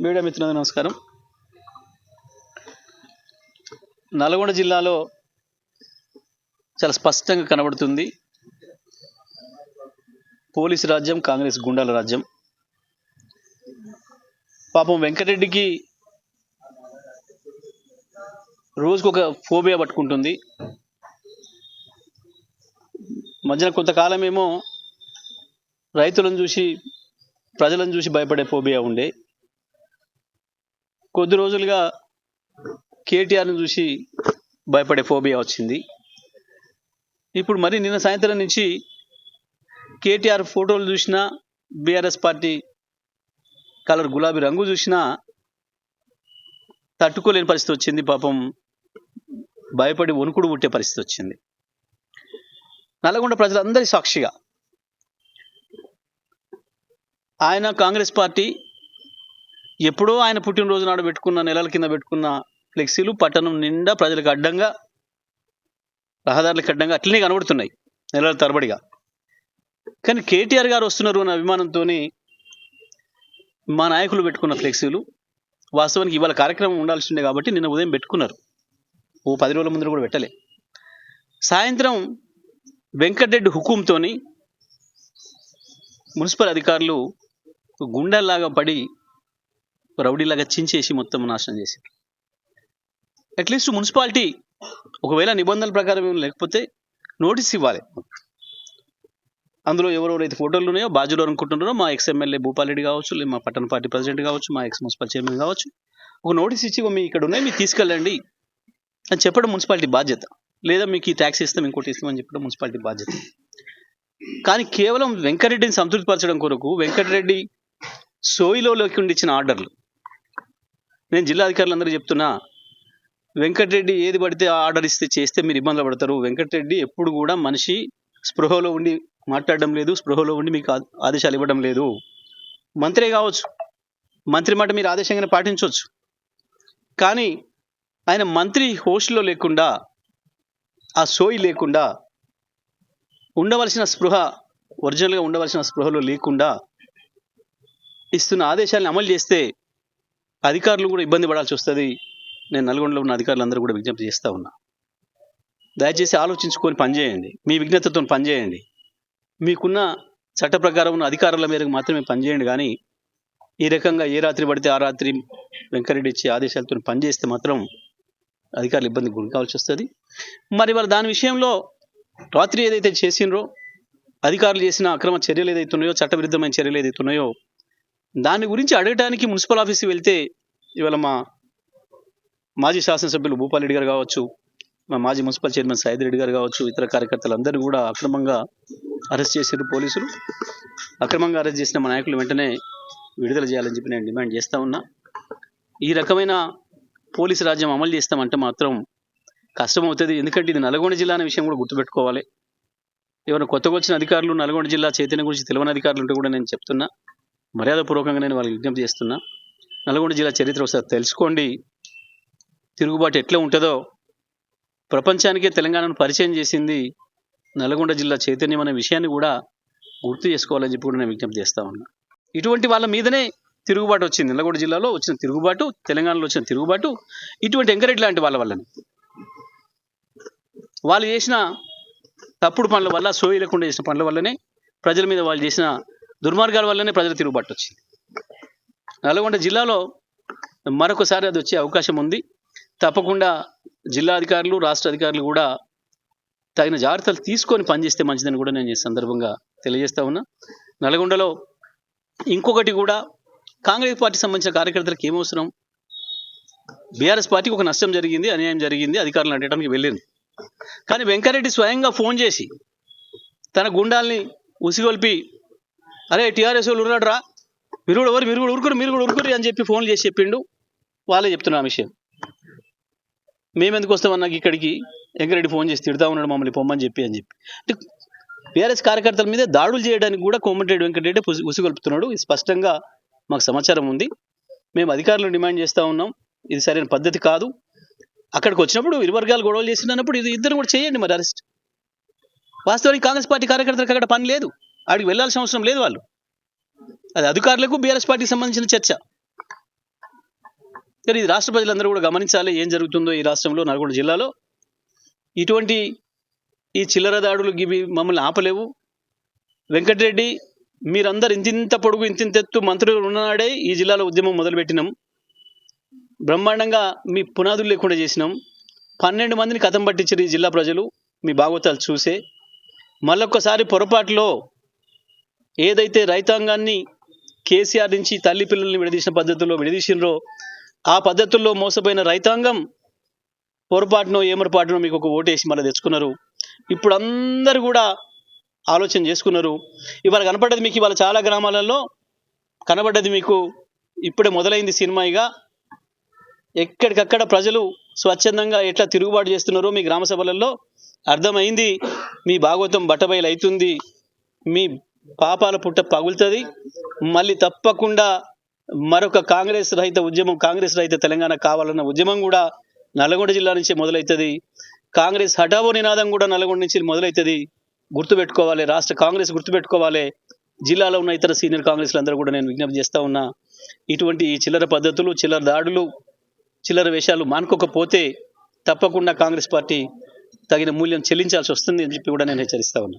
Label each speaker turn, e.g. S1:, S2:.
S1: Media మిత్రులందరూ నమస్కారం. నల్గొండ జిల్లాలో చాలా స్పష్టంగా కనబడుతుంది. పోలీసు రాజ్యం కాంగ్రెస్ గుండాల రాజ్యం. పాపం వెంకటరెడ్డికి రోజుకొక ఫోబియా పట్టుకుంటుంది. మధ్యన కొంతకాలమేమో రైతులను చూసి ప్రజలను చూసి భయపడే ఫోబియా ఉండే. కొద్ది రోజులుగా కేటీఆర్ని చూసి భయపడే ఫోబియా వచ్చింది. ఇప్పుడు మరి నిన్న సాయంత్రం నుంచి కేటీఆర్ ఫోటోలు చూసినా బీఆర్ఎస్ పార్టీ కలర్ గులాబీ రంగు చూసినా తట్టుకోలేని పరిస్థితి వచ్చింది. పాపం భయపడి వణుకుడు పుట్టే పరిస్థితి వచ్చింది. నల్గొండ ప్రజలందరి సాక్షిగా ఆయన కాంగ్రెస్ పార్టీ ఎప్పుడో ఆయన పుట్టినరోజు నాడు పెట్టుకున్న నెలల కింద పెట్టుకున్న ఫ్లెక్సీలు పట్టణం నిండా ప్రజలకు అడ్డంగా రహదారులకు అడ్డంగా అట్లనే కనబడుతున్నాయి నెలల తరబడిగా. కానీ కేటీఆర్ గారు వస్తున్నారు అన్న అభిమానంతో మా నాయకులు పెట్టుకున్న ఫ్లెక్సీలు వాస్తవానికి ఇవాళ కార్యక్రమం ఉండాల్సి ఉండే కాబట్టి నిన్న ఉదయం పెట్టుకున్నారు. ఓ పది రోజుల ముందు కూడా పెట్టలే. సాయంత్రం వెంకటరెడ్డి హుకుంతోని మున్సిపల్ అధికారులు గుండెల్లాగా పడి రౌడీలాగా చించేసి మొత్తం నాశనం చేసి అట్లీస్ట్ మున్సిపాలిటీ ఒకవేళ నిబంధనల ప్రకారం ఏం లేకపోతే నోటీస్ ఇవ్వాలి. అందులో ఎవరెవరైతే ఫోటోలు ఉన్నాయో బాధ్యులు అనుకుంటున్నారో మా ఎక్స్ ఎమ్మెల్యే భూపాలరెడ్డి కావచ్చు లేదా మా పట్టణ పార్టీ ప్రెసిడెంట్ కావచ్చు మా ఎక్స్ మున్సిపల్ చైర్మన్ కావచ్చు ఒక నోటీస్ ఇచ్చి మీ ఇక్కడ ఉన్నాయి మీరు తీసుకెళ్ళండి అని చెప్పడం మున్సిపాలిటీ బాధ్యత. లేదా మీకు ఈ ట్యాక్స్ ఇస్తాం ఇంకోటి ఇస్తామని చెప్పడం మున్సిపాలిటీ బాధ్యత. కానీ కేవలం వెంకటరెడ్డిని సంతృప్తిపరచడం కొరకు వెంకటరెడ్డి సోయిలో ఉండి ఇచ్చిన ఆర్డర్లు నేను జిల్లా అధికారులందరూ చెప్తున్నా వెంకటరెడ్డి ఏది పడితే ఆ ఆర్డర్ ఇస్తే చేస్తే మీరు ఇబ్బందులు పడతారు. వెంకటరెడ్డి ఎప్పుడు కూడా మనిషి స్పృహలో ఉండి మాట్లాడడం లేదు స్పృహలో ఉండి మీకు ఆదేశాలు ఇవ్వడం లేదు. మంత్రే కావచ్చు మంత్రి మాట మీరు ఆదేశంగానే పాటించవచ్చు. కానీ ఆయన మంత్రి హోస్ట్లో లేకుండా ఆ సోయి లేకుండా ఉండవలసిన స్పృహ ఒరిజినల్గా ఉండవలసిన స్పృహలో లేకుండా ఇస్తున్న ఆదేశాలను అమలు చేస్తే అధికారులు కూడా ఇబ్బంది పడాల్సి వస్తుంది. నేను నల్గొండలో ఉన్న అధికారులందరూ కూడా విజ్ఞప్తి చేస్తూ ఉన్నా. దయచేసి ఆలోచించుకొని పనిచేయండి. మీ విజ్ఞతతో పనిచేయండి. మీకున్న చట్ట ప్రకారం ఉన్న అధికారుల మేరకు మాత్రమే పనిచేయండి కానీ ఈ రకంగా ఏ రాత్రి పడితే ఆ రాత్రి వెంకరెడ్డి ఇచ్చే ఆదేశాలతో పనిచేస్తే మాత్రం అధికారులు ఇబ్బంది గురి కావాల్సి వస్తుంది. మరి వాళ్ళు దాని విషయంలో రాత్రి ఏదైతే చేసిండ్రో అధికారులు చేసిన అక్రమ చర్యలు ఏదైతే ఉన్నాయో చట్టవిరుద్ధమైన చర్యలు ఏదైతే ఉన్నాయో దాని గురించి అడగటానికి మున్సిపల్ ఆఫీస్కి వెళ్తే ఇవాళ మా మాజీ శాసనసభ్యులు భూపాలరెడ్డి గారు కావచ్చు మా మాజీ మున్సిపల్ చైర్మన్ సైద్ రెడ్డి గారు కావచ్చు ఇతర కార్యకర్తలందరూ కూడా అక్రమంగా అరెస్ట్ చేశారు పోలీసులు. అక్రమంగా అరెస్ట్ చేసిన మా నాయకులు వెంటనే విడుదల చేయాలని చెప్పి నేను డిమాండ్ చేస్తా ఉన్నా. ఈ రకమైన పోలీసు రాజ్యం అమలు చేస్తామంటే మాత్రం కష్టం అవుతుంది ఎందుకంటే ఇది నల్గొండ జిల్లా అనే విషయం కూడా గుర్తుపెట్టుకోవాలి. ఎవరైనా కొత్తగా వచ్చిన అధికారులు నల్గొండ జిల్లా చైతన్య గురించి తెలియని అధికారులు ఉంటే కూడా నేను చెప్తున్నా. మర్యాదపూర్వకంగా నేను వాళ్ళకి విజ్ఞప్తి చేస్తున్నా. నల్గొండ జిల్లా చరిత్ర ఒకసారి తెలుసుకోండి. తిరుగుబాటు ఎట్లా ఉంటుందో. ప్రపంచానికే తెలంగాణను పరిచయం చేసింది నల్గొండ జిల్లా చైతన్యం అనే విషయాన్ని కూడా గుర్తు చేసుకోవాలని చెప్పి కూడా నేను విజ్ఞప్తి చేస్తా ఉన్నా. ఇటువంటి వాళ్ళ మీదనే తిరుగుబాటు వచ్చింది. నల్గొండ జిల్లాలో వచ్చిన తిరుగుబాటు తెలంగాణలో వచ్చిన తిరుగుబాటు ఇటువంటి ఎంకరేజ్ లాంటి వాళ్ళ వల్లనే. వాళ్ళు చేసిన తప్పుడు పనుల వల్ల సోయి లేకుండా చేసిన పనుల వల్లనే ప్రజల మీద వాళ్ళు చేసిన దుర్మార్గాల వల్లనే ప్రజలు తిరుగుబాటు వచ్చింది నల్గొండ జిల్లాలో మరొకసారి అది వచ్చే అవకాశం ఉంది. తప్పకుండా జిల్లా అధికారులు రాష్ట్ర అధికారులు కూడా తగిన జాగ్రత్తలు తీసుకొని పనిచేస్తే మంచిదని కూడా నేను ఈ సందర్భంగా తెలియజేస్తా ఉన్నా. నల్గొండలో ఇంకొకటి కూడా కాంగ్రెస్ పార్టీ సంబంధించిన కార్యకర్తలకు ఏమవసరం బీఆర్ఎస్ పార్టీకి ఒక నష్టం జరిగింది అన్యాయం జరిగింది అధికారులు అడగడానికి వెళ్ళింది. కానీ వెంకరెడ్డి స్వయంగా ఫోన్ చేసి తన గుండాల్ని ఉసిగొల్పి అరే టీఆర్ఎస్ వాళ్ళు ఉన్నాడురా. మీరు కూడా ఎవరు మీరు కూడా ఉరుకురు మీరు కూడా ఉరుకురు అని చెప్పి ఫోన్లు చేసి చెప్పిండు. వాళ్ళే చెప్తున్నా ఆ విషయం. మేము ఎందుకు వస్తామన్నా ఇక్కడికి? వెంకరెడ్డి ఫోన్ చేసి తిడతా ఉన్నాడు మమ్మల్ని పొమ్మని చెప్పి అని చెప్పి. అంటే బీఆర్ఎస్ కార్యకర్తల మీద దాడులు చేయడానికి కూడా కోమటిరెడ్డి వెంకటరెడ్డి ఉసి- ఉసిగొల్పుతున్నాడు. ఇది స్పష్టంగా మాకు సమాచారం ఉంది. మేము అధికారులను డిమాండ్ చేస్తూ ఉన్నాం. ఇది సరైన పద్ధతి కాదు. అక్కడికి వచ్చినప్పుడు ఇరు వర్గాలు గొడవలు చేసినప్పుడు ఇది ఇద్దరు కూడా చేయండి మరి అరెస్ట్. వాస్తవానికి కాంగ్రెస్ పార్టీ కార్యకర్తలకు అక్కడ పని లేదు. ఆడికి వెళ్ళాల్సిన అవసరం లేదు వాళ్ళు. అది అధికారులకు బీఆర్ఎస్ పార్టీకి సంబంధించిన చర్చ. కానీ ఇది రాష్ట్ర ప్రజలందరూ కూడా గమనించాలి ఏం జరుగుతుందో ఈ రాష్ట్రంలో నల్గొండ జిల్లాలో. ఇటువంటి ఈ చిల్లర దాడులు గివి మమ్మల్ని ఆపలేవు. వెంకటరెడ్డి మీరందరు ఇంతింత పొడుగు ఇంతింత ఎత్తు మంత్రులు ఉన్ననాడే ఈ జిల్లాలో ఉద్యమం మొదలుపెట్టినాం. బ్రహ్మాండంగా మీ పునాదులు లేకుండా చేసినాం. పన్నెండు మందిని కథం పట్టించారు ఈ జిల్లా ప్రజలు మీ భాగవతాలు చూసే. మళ్ళొక్కసారి పొరపాటులో ఏదైతే రైతాంగాన్ని కేసీఆర్ నుంచి తల్లి పిల్లల్ని విడదీసిన పద్ధతుల్లో విడదీసినరో ఆ పద్ధతుల్లో మోసపోయిన రైతాంగం పొరపాటునో ఏమరపాటునో మీకు ఒక ఓటేసి మళ్ళీ తెచ్చుకున్నారు. ఇప్పుడు అందరూ కూడా ఆలోచన చేసుకున్నారు. ఇవాళ కనపడ్డది మీకు ఇవాళ చాలా గ్రామాలలో కనబడ్డది మీకు ఇప్పుడే మొదలైంది సినిమా ఇక. ఎక్కడికక్కడ ప్రజలు స్వచ్ఛందంగా ఎట్లా తిరుగుబాటు చేస్తున్నారో మీ గ్రామ సభలలో అర్థమైంది. మీ భాగవతం బట్టబయలు అవుతుంది. మీ పాపాల పుట్ట పగులుతుంది. మళ్ళీ తప్పకుండా మరొక కాంగ్రెస్ రహిత ఉద్యమం కాంగ్రెస్ రహిత తెలంగాణ కావాలన్న ఉద్యమం కూడా నల్గొండ జిల్లా నుంచి మొదలవుతుంది కాంగ్రెస్ హఠావో నినాదం కూడా నల్గొండ నుంచి మొదలవుతుంది గుర్తుపెట్టుకోవాలి రాష్ట్ర కాంగ్రెస్ గుర్తుపెట్టుకోవాలి. జిల్లాలో ఉన్న ఇతర సీనియర్ కాంగ్రెస్లు అందరూ కూడా నేను విజ్ఞప్తి చేస్తా ఉన్నా. ఇటువంటి ఈ చిల్లర పద్ధతులు చిల్లర దాడులు చిల్లర వేషాలు మానుకోకపోతే తప్పకుండా కాంగ్రెస్ పార్టీ తగిన మూల్యం చెల్లించాల్సి వస్తుంది అని చెప్పి కూడా నేను హెచ్చరిస్తా ఉన్నా.